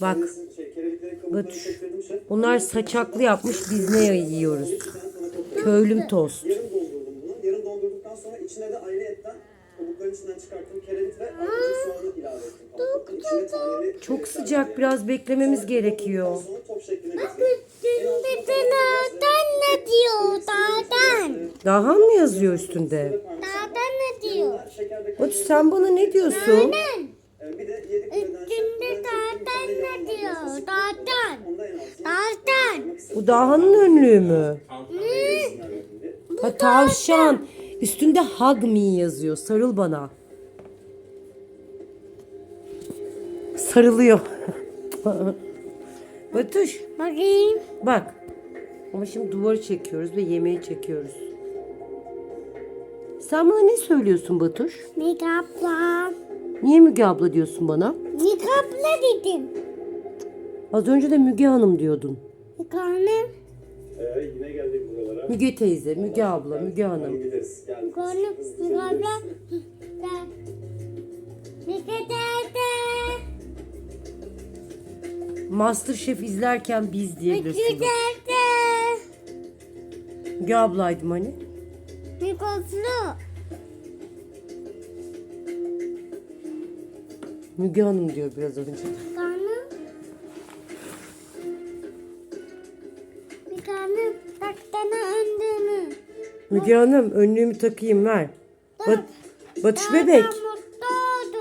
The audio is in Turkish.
Bak. Şey, şef. Bunlar saçaklı yapmış biz ne yiyoruz? Köylüm tost. Yarım doldurdum bunu. Yarım doldurduktan sonra içine de ayrıyetten kabukların içinden çıkarttığım kerevit ve arpacık soğanı ilave ettim. Kabukların içine taneli Çok kerevitler sıcak biraz beklememiz gerekiyor. Sonra top şekline getirdim. Üstünde dağdan ne diyor? Dağdan. Dahan mı yazıyor üstünde? Dağdan ne diyor? Batu sen bana ne diyorsun? Dağdan. Ee, bir de yedik birden Üstünde dağdan ne diyor? Dağdan. Dağdan. Bu Dahan'ın önlüğü mü? Ha tavşan. Üstünde hug me yazıyor. Sarıl bana. Sarılıyor. Batuş Bakayım. bak. Ama şimdi duvarı çekiyoruz ve yemeği çekiyoruz. Sen bana ne söylüyorsun Batuş? Mikapla. Niye Müge abla diyorsun bana? Mikapla dedim. Az önce de Müge Hanım diyordun. Mikanım. Ee, yine geldik buralara. Müge teyze, Müge abla, Müge Hanım. Gideriz. Geldik. Mikanım. Mikapla. Mikadede. Masterchef izlerken biz diyebilirsin. Mikadede. Müge ablaydım hani. Mikapla. Müge Hanım diyor biraz önce. Mikanım. Müge Hanım önlüğümü takayım ver. Bat Batış bebek.